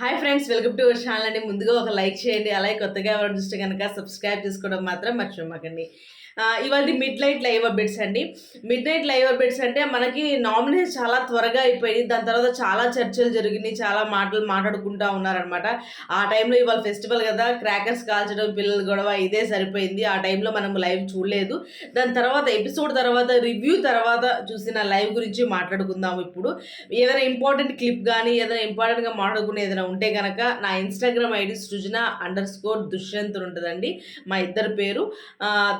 Hi friends welcome to our channel అండి. ముందుగా ఒక లైక్ చేయండి. అలాగే కొత్తగా ఎవరు చూస్తే కనుక సబ్స్క్రైబ్ చేసుకోవడం మాత్రం మర్చిపోమాకండి. ఇవాళ మిడ్ నైట్ లైవ్ అప్డేట్స్ అండి. మిడ్ నైట్ లైవ్ అప్డేట్స్ అంటే మనకి నామినేషన్ చాలా త్వరగా అయిపోయింది దాని తర్వాత చాలా చర్చలు జరిగినాయి. చాలా మాటలు మాట్లాడుకుంటా ఉన్నారనమాట ఆ టైంలో ఇవాళ ఫెస్టివల్ కదా. క్రాకర్స్ కాల్చడం పిల్లలు గొడవ ఇదే సరిపోయింది. ఆ టైంలో మనం లైవ్ చూడలేదు. దాని తర్వాత ఎపిసోడ్ తర్వాత రివ్యూ తర్వాత చూసిన లైవ్ గురించి మాట్లాడుకుందాం ఇప్పుడు. ఏదైనా ఇంపార్టెంట్ క్లిప్ కానీ ఏదైనా ఇంపార్టెంట్గా మాట్లాడుకునే ఏదైనా ఉంటే కనుక నా Instagram ID Srujana underscore Dushyant ఉంటుందండి. మా ఇద్దరు పేరు.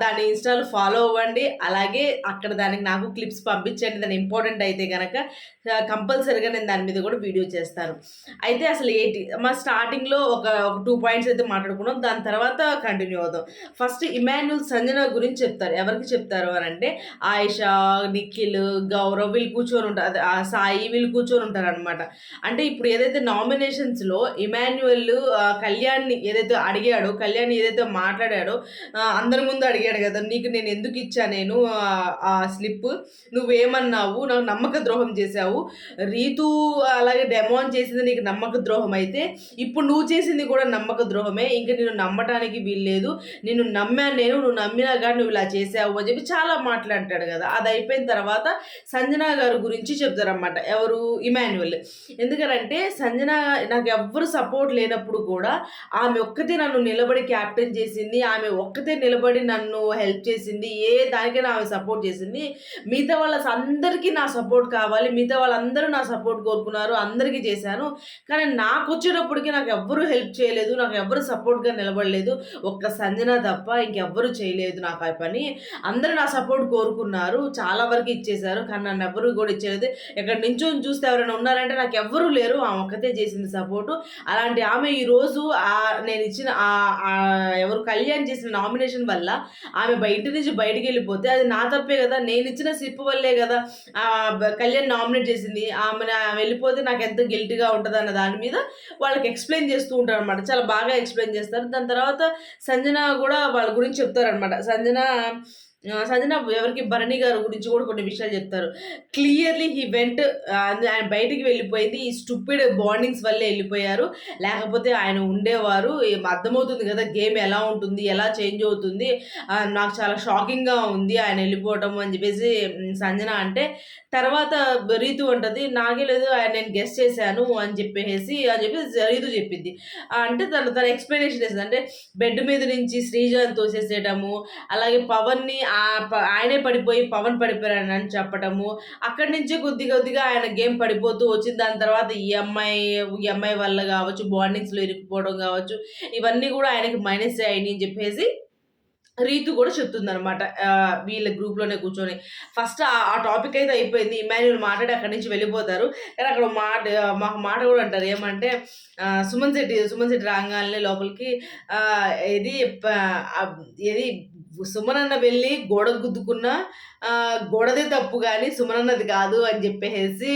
దాని ఇన్స్టాలో ఫాలో అవ్వండి. అలాగే అక్కడ దానికి నాకు క్లిప్స్ పంపించండి. దాని ఇంపార్టెంట్ అయితే కనుక కంపల్సరీగా నేను దాని మీద కూడా వీడియో చేస్తాను. అయితే అసలు ఏంటి మా స్టార్టింగ్లో ఒక ఒక టూ పాయింట్స్ అయితే మాట్లాడుకున్నాం. దాని తర్వాత కంటిన్యూ అవుదాం. ఫస్ట్ ఇమాన్యుల్ సంజన గురించి చెప్తారు. ఎవరికి చెప్తారు అని అంటే ఆయిషా నిఖిల్ గౌరవ్ వీళ్ళు కూర్చొని ఉంటారు. ఆ సాయి వీళ్ళు కూర్చొని ఉంటారు అనమాట అంటే ఇప్పుడు ఏదైతే నామినేషన్స్ లో ఇమాన్యువల్ కళ్యాణ్ని ఏదైతే అడిగాడో కళ్యాణ్ ఏదైతే మాట్లాడాడో అందరి ముందు అడిగాడు కదా నీకు నేను ఎందుకు ఇచ్చా నేను ఆ- స్లిప్? నువ్వేమన్నావు? నాకు నమ్మక ద్రోహం చేశావు. రీతు అలాగే డెమోన్ చేసింది నీకు నమ్మక ద్రోహం అయితే ఇప్పుడు నువ్వు చేసింది కూడా నమ్మక ద్రోహమే. ఇంకా నేను నమ్మటానికి వీల్లేదు. నేను నమ్మాను నేను నువ్వు నమ్మినా కానీ నువ్వు ఇలా చేసావు అని చెప్పి చాలా మాట్లాడతాడు కదా. అది అయిపోయిన తర్వాత సంజన గారి గురించి చెప్తారనమాట ఎవరు? ఇమాన్యువల్ ఎందుకంటే సంజన నాకు ఎవ్వరు సపోర్ట్ లేనప్పుడు కూడా ఆమె ఒక్కతే నన్ను నిలబడి క్యాప్టెన్ చేసింది ఆమె ఒక్కతే నిలబడి నన్ను హెల్ప్ చేసింది ఏ దానికైనా ఆమె సపోర్ట్ చేసింది. మిగతా వాళ్ళ అందరికీ నా సపోర్ట్ కావాలి మిగతా వాళ్ళందరూ నా సపోర్ట్ కోరుకున్నారు అందరికీ చేశాను. కానీ నాకు వచ్చేటప్పటికి నాకు ఎవ్వరూ హెల్ప్ చేయలేదు నాకు ఎవ్వరు సపోర్ట్గా నిలబడలేదు. ఒక్క సంజన తప్ప ఇంకెవ్వరూ చేయలేదు నాకు ఆ పని. అందరూ నా సపోర్ట్ కోరుకున్నారు చాలా వరకు ఇచ్చేశారు కానీ నన్ను ఎవ్వరు కూడా ఇచ్చేది ఇక్కడ నించొని చూస్తే ఎవరైనా ఉన్నారంటే నాకు ఎవ్వరూ లేరు ఆమె ఒక్కతే చేసింది సపోర్ట్. అలాంటి ఆమె ఈరోజు నేను ఇచ్చిన ఎవరు కళ్యాణ్ చేసిన నామినేషన్ వల్ల ఆమె బయట నుంచి బయటికి వెళ్ళిపోతే అది నా తప్పే కదా. నేను ఇచ్చిన స్లిప్ వల్లే కదా కళ్యాణ్ నామినేట్ చేసింది. ఆమె వెళ్ళిపోతే నాకు ఎంత గిల్టీగా ఉంటుంది అన్న దాని మీద వాళ్ళకి ఎక్స్ప్లెయిన్ చేస్తూ ఉంటారు అనమాట చాలా బాగా ఎక్స్ప్లెయిన్ చేస్తారు. దాని తర్వాత సంజన కూడా వాళ్ళ గురించి చెప్తారనమాట సంజన సంజన ఎవరికి భరణి గారి గురించి కూడా కొన్ని విషయాలు చెప్తారు. క్లియర్లీ హీ వెంట్ ఆయన బయటికి వెళ్ళిపోయింది. ఈ స్టూపిడ్ బాండింగ్స్ వల్లే వెళ్ళిపోయారు. లేకపోతే ఆయన ఉండేవారు. అర్థమవుతుంది కదా గేమ్ ఎలా ఉంటుంది ఎలా చేంజ్ అవుతుంది. నాకు చాలా షాకింగ్గా ఉంది ఆయన వెళ్ళిపోవటం అని చెప్పేసి సంజన అంటే తర్వాత రీతు అంటది నాకే లేదు ఆయన నేను గెస్ట్ చేశాను అని చెప్పేసి అని చెప్పి రీతు చెప్పింది. అంటే తను తన ఎక్స్ప్లెనేషన్ వేసింది అంటే బెడ్ మీద నుంచి శ్రీజాని తోసేసేయటము అలాగే పవన్ని ఆయనే పడిపోయి పవన్ పడిపోయానని అని చెప్పటము. అక్కడి నుంచి కొద్ది కొద్దిగా ఆయన గేమ్ పడిపోతూ వచ్చిన దాని తర్వాత ఈ అమ్మాయి ఈ అమ్మాయి వల్ల కావచ్చు బాండింగ్స్లో ఇరుక్కుపోవడం కావచ్చు ఇవన్నీ కూడా ఆయనకి మైనస్ అయ్యాయి అని చెప్పేసి రీతు కూడా చెప్తుంది అనమాట వీళ్ళ గ్రూప్లోనే కూర్చొని. ఫస్ట్ ఆ టాపిక్ అయితే అయిపోయింది. ఇమాన్యుల్ మాట్లాడి అక్కడి నుంచి వెళ్ళిపోతారు. కానీ అక్కడ మాట మాకు మాట కూడా అంటారు. ఏమంటే సుమన్ శెట్టి సుమన్ శెట్టి రాగానే లోపలికి ఇది ఇది సుమనన్న వెళ్ళి గోడ గుద్దుకున్నా గోడదే తప్పు కానీ సుమనన్నది కాదు అని చెప్పేసి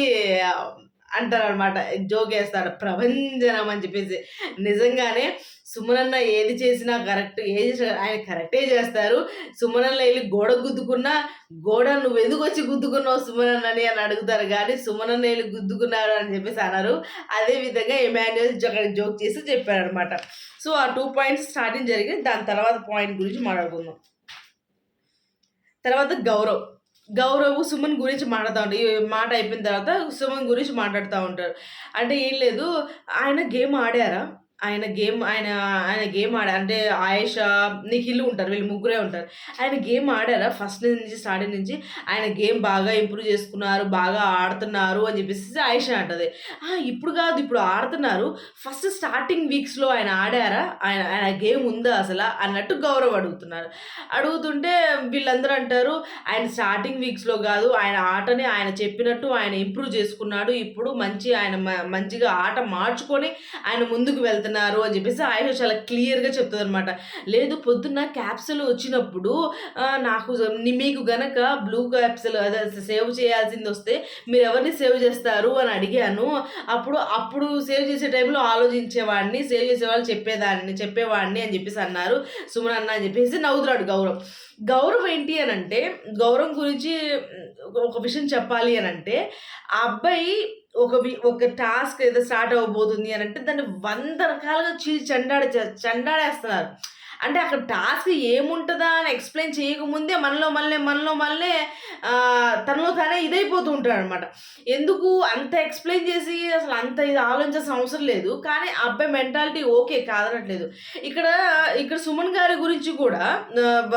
అంటారు అనమాట జోక్ వేస్తాడు. ప్రభంజనం అని చెప్పేసి. నిజంగానే సుమనన్న ఏది చేసినా కరెక్ట్ ఏది ఆయన కరెక్టే చేస్తారు. సుమనన్న వెళ్ళి గోడ గుద్దుకున్నా గోడ నువ్వు ఎందుకు వచ్చి గుద్దుకున్నావు సుమనన్నని? అని అడుగుతారు. కానీ సుమనన్న వెళ్ళి గుద్దుకున్నారు అని చెప్పేసి అన్నారు అదే విధంగా ఎమాన్యుయల్ అక్కడ జోక్ చేసి చెప్పారు అనమాట సో ఆ టూ పాయింట్స్ స్టార్టింగ్ జరిగింది. దాని తర్వాత పాయింట్ గురించి మాట్లాడుకుందాం. తర్వాత గౌరవ్. గౌరవ్ సుమన్ గురించి మాట్లాడుతూ ఉంటారు. మాట అయిపోయిన తర్వాత సుమన్ గురించి మాట్లాడుతూ ఉంటారు. అంటే ఏం లేదు ఆయన గేమ్ ఆడారా? ఆయన గేమ్ ఆయన ఆయన గేమ్ ఆడారు అంటే ఆయేషా నిఖిల్ ఉంటారు వీళ్ళు ముగ్గురే ఉంటారు. ఆయన గేమ్ ఆడారా? ఫస్ట్ నుంచి స్టార్టింగ్ నుంచి ఆయన గేమ్ బాగా ఇంప్రూవ్ చేసుకున్నారు బాగా ఆడుతున్నారు అని చెప్పేసి ఆయేషా అంటది. ఇప్పుడు కాదు ఇప్పుడు ఆడుతున్నారు. ఫస్ట్ స్టార్టింగ్ వీక్స్లో ఆయన ఆడారా? ఆయన ఆయన గేమ్ ఉందా అసలు? అన్నట్టు గౌరవ్ అడుగుతున్నారు. అడుగుతుంటే వీళ్ళందరూ అంటారు ఆయన స్టార్టింగ్ వీక్స్లో కాదు ఆయన ఆటని ఆయన చెప్పినట్టు ఆయన ఇంప్రూవ్ చేసుకున్నాడు. ఇప్పుడు మంచి ఆయన మంచిగా ఆట మార్చుకొని ఆయన ముందుకు వెళ్తున్నారు అని చెప్పేసి ఆయన చాలా క్లియర్గా చెప్తుంది అనమాట లేదు పొద్దున్న క్యాప్సుల్ వచ్చినప్పుడు నాకు మీకు గనక బ్లూ క్యాప్సుల్ అదే సేవ్ చేయాల్సింది వస్తే మీరు ఎవరిని సేవ్ చేస్తారు అని అడిగాను. అప్పుడు అప్పుడు సేవ్ చేసే టైంలో ఆలోచించేవాడిని సేవ్ చేసేవాళ్ళు చెప్పేదాన్ని చెప్పేవాడిని అని చెప్పేసి అన్నారు. సుమన్ అన్న అని చెప్పేసి నవ్వుతున్నాడు గౌరవ్. గౌరవ్ ఏంటి అని అంటే గౌరవం గురించి ఒక విషయం చెప్పాలి అని అంటే ఆ అబ్బాయి ఒక ఒక టాస్క్ ఏదో స్టార్ట్ అవ్వబోతుంది అని అంటే దాన్ని వంద రకాలుగా చీ చండాడి చండాడేస్తున్నారు. అంటే అక్కడ టాస్క్ ఏముంటుందా అని ఎక్స్ప్లెయిన్ చేయకముందే మనలో మళ్ళీ మనలో మళ్ళీ తనలో తానే ఇదైపోతూ ఉంటాడు అనమాట ఎందుకు అంత ఎక్స్ప్లెయిన్ చేసి అసలు అంత ఇది ఆలోచించాల్సిన అవసరం లేదు. కానీ అబ్బాయి మెంటాలిటీ ఓకే కాదనట్లేదు. ఇక్కడ ఇక్కడ సుమన్ గారి గురించి కూడా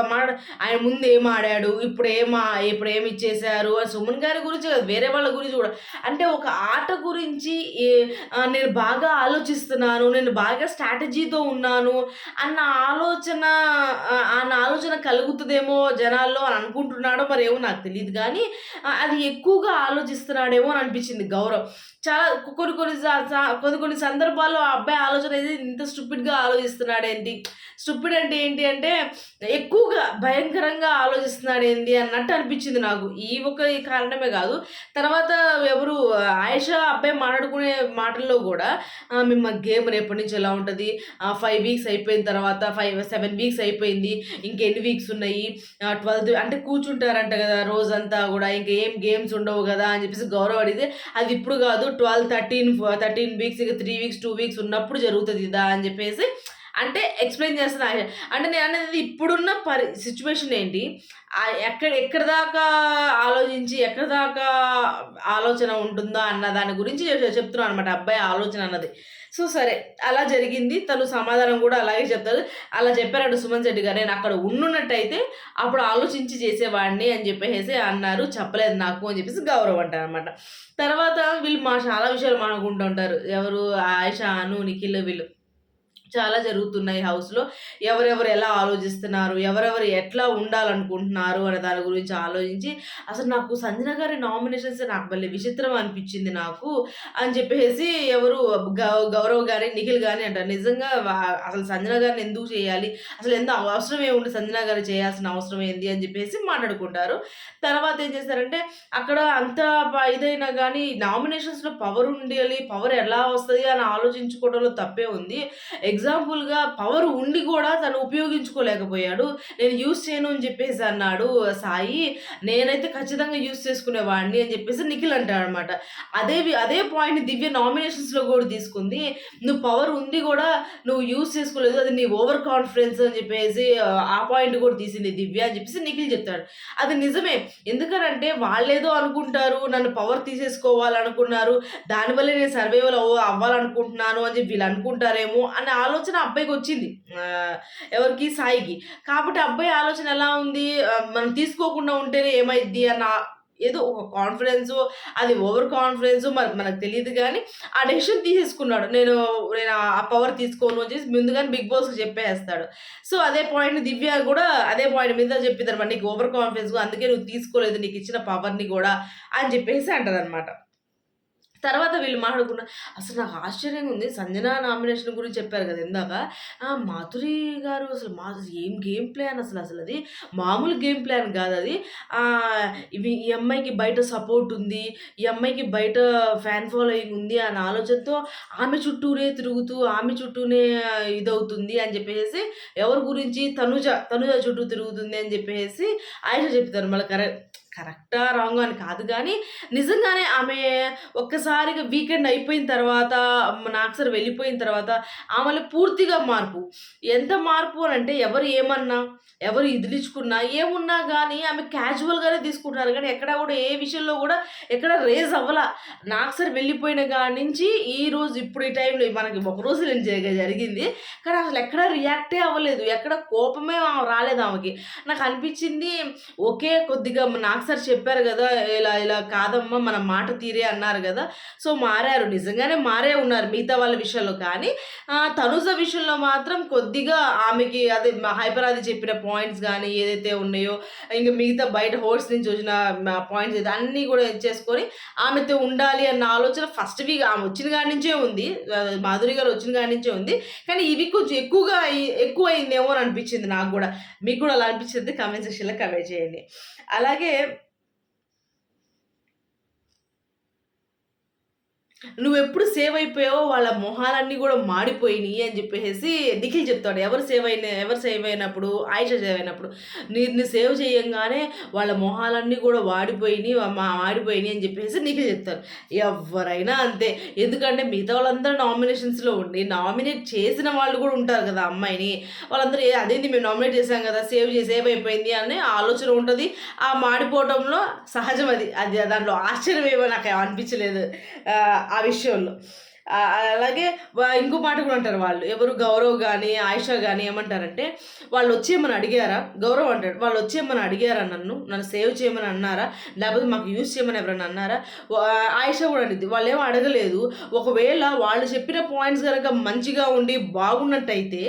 మాడ ఆయన ముందు ఏం ఆడాడు ఇప్పుడు ఏమా ఇప్పుడు ఏమి ఇచ్చేశారు అని సుమన్ గారి గురించి కాదు వేరే వాళ్ళ గురించి కూడా. అంటే ఒక ఆట గురించి ఏ- నేను బాగా ఆలోచిస్తున్నాను నేను బాగా స్ట్రాటజీతో ఉన్నాను అన్న ఆలోచన ఆ, అన్న ఆలోచన కలుగుతుందేమో జనాల్లో అని అనుకుంటున్నాడో మరి ఏమో నాకు తెలియదు కానీ అది ఎక్కువగా ఆలోచిస్తున్నాడేమో అని అనిపించింది గౌరవ్. చాలా కొన్ని కొన్ని సా- కొన్ని కొన్ని సందర్భాల్లో ఆ అబ్బాయి ఆలోచన అయితే ఇంత స్టూపిడ్గా ఆలోచిస్తున్నాడేంటి? స్టూపిడ్ అంటే ఏంటి అంటే ఎక్కువగా భయంకరంగా ఆలోచిస్తున్నాడేంటి అన్నట్టు అనిపించింది నాకు. ఈ ఒక కారణమే కాదు. తర్వాత ఎవరు ఆయేషా అబ్బాయి మాట్లాడుకునే మాటల్లో కూడా మేము గేమ్ రేపటి నుంచి ఎలా ఉంటుంది? ఫైవ్ వీక్స్ అయిపోయిన తర్వాత ఫైవ్ సెవెన్ వీక్స్ అయిపోయింది ఇంకెన్ని వీక్స్ ఉన్నాయి? ట్వెల్త్ అంటే కూర్చుంటారంట కదా రోజంతా కూడా ఇంకా ఏం గేమ్స్ ఉండవు కదా అని చెప్పేసి గౌరవ అడిగితే అది ఇప్పుడు కాదు ట్వెల్వ్ థర్టీన్ థర్టీన్ వీక్స్ ఇక త్రీ వీక్స్ టూ వీక్స్ ఉన్నప్పుడు జరుగుతుంది ఇదా? అని చెప్పేసి అంటే ఎక్స్ప్లెయిన్ చేస్తున్నా. అంటే నేను అనేది ఇప్పుడున్న పరి సిచ్యువేషన్ ఏంటి? ఎక్కడ ఎక్కడ దాకా ఆలోచించి ఎక్కడ దాకా ఆలోచన ఉంటుందో అన్న దాని గురించి చెప్తున్నాను అనమాట అబ్బాయి ఆలోచన అన్నది. సో సరే అలా జరిగింది. తను సమాధానం కూడా అలాగే చెప్తారు అలా చెప్పారంట సుమన్ శెట్టి గారు నేను అక్కడ ఉండున్నట్టయితే అప్పుడు ఆలోచించి చేసేవాడిని అని చెప్పేసి అన్నారు. చెప్పలేదు నాకు అని చెప్పేసి గౌరవం అంటారు అనమాట తర్వాత వీళ్ళు మా చాలా విషయాలు మనకుంటుంటారు ఉంటారు. ఎవరు? ఆయిషా అను నిఖిల్ వీళ్ళు. చాలా జరుగుతున్నాయి హౌస్లో ఎవరెవరు ఎలా ఆలోచిస్తున్నారు? ఎవరెవరు ఎట్లా ఉండాలనుకుంటున్నారు? అనే దాని గురించి ఆలోచించి అసలు నాకు సంజన గారి నామినేషన్స్ నాకు మళ్ళీ విచిత్రం అనిపించింది నాకు అని చెప్పేసి ఎవరు గౌ గౌరవ్ గారి నిఖిల్ గారి అంటారు. నిజంగా అసలు సంజన గారిని ఎందుకు చేయాలి? అసలు ఎంత అవసరం ఏముంది సంజన గారు చేయాల్సిన అవసరం ఏంది? అని చెప్పేసి మాట్లాడుకుంటారు. తర్వాత ఏం చేస్తారంటే అక్కడ అంత ఇదైనా కానీ నామినేషన్స్లో పవర్ ఉండాలి. పవర్ ఎలా వస్తుంది? అని ఆలోచించుకోవడంలో తప్పే ఉంది. ఎగ్జాంపుల్గా పవర్ ఉండి కూడా తను ఉపయోగించుకోలేకపోయాడు. నేను యూస్ చేయను అని చెప్పేసి అన్నాడు సాయి. నేనైతే ఖచ్చితంగా యూస్ చేసుకునేవాడిని అని చెప్పేసి నిఖిల్ అంటాడు అనమాట అదే వి- అదే పాయింట్ దివ్య నామినేషన్స్లో కూడా తీసుకుంది. నువ్వు పవర్ ఉంది కూడా నువ్వు యూస్ చేసుకోలేదు. అది నీ ఓవర్ కాన్ఫిడెన్స్ అని చెప్పేసి ఆ, పాయింట్ కూడా తీసింది దివ్య అని చెప్పేసి నిఖిల్ చెప్తాడు. అది నిజమే. ఎందుకనంటే వాళ్ళేదో అనుకుంటారు నన్ను పవర్ తీసేసుకోవాలనుకున్నారు. దానివల్ల నేను సర్వైవల్ అవ్వాలనుకుంటున్నాను అని చెప్పి వీళ్ళు అనుకుంటారేమో అనే ఆలోచన అబ్బాయికి వచ్చింది. ఎవరికి? సాయికి. కాబట్టి అబ్బాయి ఆలోచన ఎలా ఉంది? మనం తీసుకోకుండా ఉంటేనే ఏమైద్ది అన్న ఏదో ఒక కాన్ఫిడెన్స్ అది ఓవర్ కాన్ఫిడెన్స్ మరి మనకు తెలియదు కానీ ఆ డెసిషన్ తీసేసుకున్నాడు. నేను నేను ఆ పవర్ తీసుకోను అని చెప్పి ముందుగానే బిగ్ బాస్కి చెప్పేస్తాడు. సో అదే పాయింట్ దివ్య కూడా అదే పాయింట్ మీద చెప్పిందనమాట నీకు ఓవర్ కాన్ఫిడెన్స్ అందుకే నువ్వు తీసుకోలేదు నీకు ఇచ్చిన పవర్ని కూడా అని చెప్పేసి అంటది తర్వాత వీళ్ళు మాట్లాడుకున్న అసలు నాకు ఆశ్చర్యంగా ఉంది. సంజన నామినేషన్ గురించి చెప్పారు కదా ఇందాక. మాధురి గారు అసలు మా ఏం గేమ్ ప్లాన్ అసలు అసలు అది? మామూలు గేమ్ ప్లాన్ కాదు అది. ఇవి ఈ అమ్మాయికి బయట సపోర్ట్ ఉంది. ఈ అమ్మాయికి బయట ఫ్యాన్ ఫాలోయింగ్ ఉంది అనే ఆలోచనతో ఆమె చుట్టూనే తిరుగుతూ ఆమె చుట్టూనే ఇదవుతుంది అని చెప్పేసి ఎవరి గురించి? తనుజ తనుజ చుట్టూ తిరుగుతుంది అని చెప్పేసి ఆయన చెప్తారు. మళ్ళీ కరెక్ట్ కరెక్టా రాంగ్ అని కాదు కానీ నిజంగానే ఆమె ఒక్కసారిగా వీకెండ్ అయిపోయిన తర్వాత నాక్సర్ వెళ్ళిపోయిన తర్వాత ఆమెలో పూర్తిగా మార్పు. ఎంత మార్పు అని అంటే ఎవరు ఏమన్నా ఎవరు ఇదిలించుకున్నా ఏమున్నా కానీ ఆమె క్యాజువల్గానే తీసుకుంటున్నారు. కానీ ఎక్కడ కూడా ఏ విషయంలో కూడా ఎక్కడ రేజ్ అవ్వాల. నాక్సర్ వెళ్ళిపోయిన కాడి నుంచి ఈ రోజు ఇప్పుడు ఈ టైంలో మనకి ఒక రోజు నేను జరిగింది. కానీ అసలు ఎక్కడ రియాక్టే అవ్వలేదు. ఎక్కడ కోపమే రాలేదు ఆమెకి. నాకు అనిపించింది ఓకే కొద్దిగా నాకు సార్ చెప్పారు కదా ఇలా ఇలా కాదమ్మా మన మాట తీరే అన్నారు కదా. సో మారారు. నిజంగానే మారే ఉన్నారు మిగతా వాళ్ళ విషయంలో. కానీ తనుజ విషయంలో మాత్రం కొద్దిగా ఆమెకి అదే హైపర్ అది చెప్పిన పాయింట్స్ కానీ ఏదైతే ఉన్నాయో ఇంకా మిగతా బయట హోల్స్ నుంచి వచ్చిన పాయింట్స్ అయితే అన్నీ కూడా చేసుకొని ఆమెతో ఉండాలి అన్న ఆలోచన ఫస్ట్ వీక్ ఆమె వచ్చిన కాడి నుంచే ఉంది. మాధురి గారు వచ్చిన కాడి నుంచే ఉంది. కానీ ఇవి కొంచెం ఎక్కువగా ఎక్కువ అయిందేమో అని అనిపించింది నాకు కూడా. మీకు కూడా అలా అనిపించింది? కమెంట్ సెక్షన్లో కమెంట్ చేయండి. అలాగే నువ్వెప్పుడు సేవ్ అయిపోయావో వాళ్ళ మొహాలన్నీ కూడా మాడిపోయినాయి అని చెప్పేసి నిఖిల్ చెప్తాడు. ఎవరు సేవ్ అయిన ఎవరు సేవ్ అయినప్పుడు ఆయుష సేవ్ అయినప్పుడు నిన్ను సేవ్ చేయంగానే వాళ్ళ మొహాలన్నీ కూడా వాడిపోయినాయి మాడిపోయినాయి అని చెప్పేసి నిఖిల్ చెప్తారు ఎవరైనా అంతే. ఎందుకంటే మిగతా వాళ్ళందరూ నామినేషన్స్లో ఉండి నామినేట్ చేసిన వాళ్ళు కూడా ఉంటారు కదా అమ్మాయిని. వాళ్ళందరూ అదేంది అదేంటి మేము నామినేట్ చేసాం కదా సేవ్ చేసి సేవ్ అయిపోయింది అనే ఆలోచన ఉంటుంది. ఆ మాడిపోవడంలో సహజం అది. అది దాంట్లో ఆశ్చర్యం ఏమో నాకు అనిపించలేదు. ఆ, ఆ విషయంలో. ఆ, అలాగే ఇంకో పాట కూడా అంటారు వాళ్ళు. ఎవరు గౌరవ్ కానీ ఆయిషా కానీ ఏమంటారంటే వాళ్ళు వచ్చేయమని అడిగారా? గౌరవ్ అంటాడు వాళ్ళు వచ్చేయమని అడిగారా నన్ను? నన్ను సేవ్ చేయమని అన్నారా? లేకపోతే మాకు యూజ్ చేయమని ఎవరైనా అన్నారా? ఆయిష ఆయిషా కూడా అడిగింది వాళ్ళు ఏమో అడగలేదు. ఒకవేళ వాళ్ళు చెప్పిన పాయింట్స్ కనుక మంచిగా ఉండి బాగున్నట్టయితే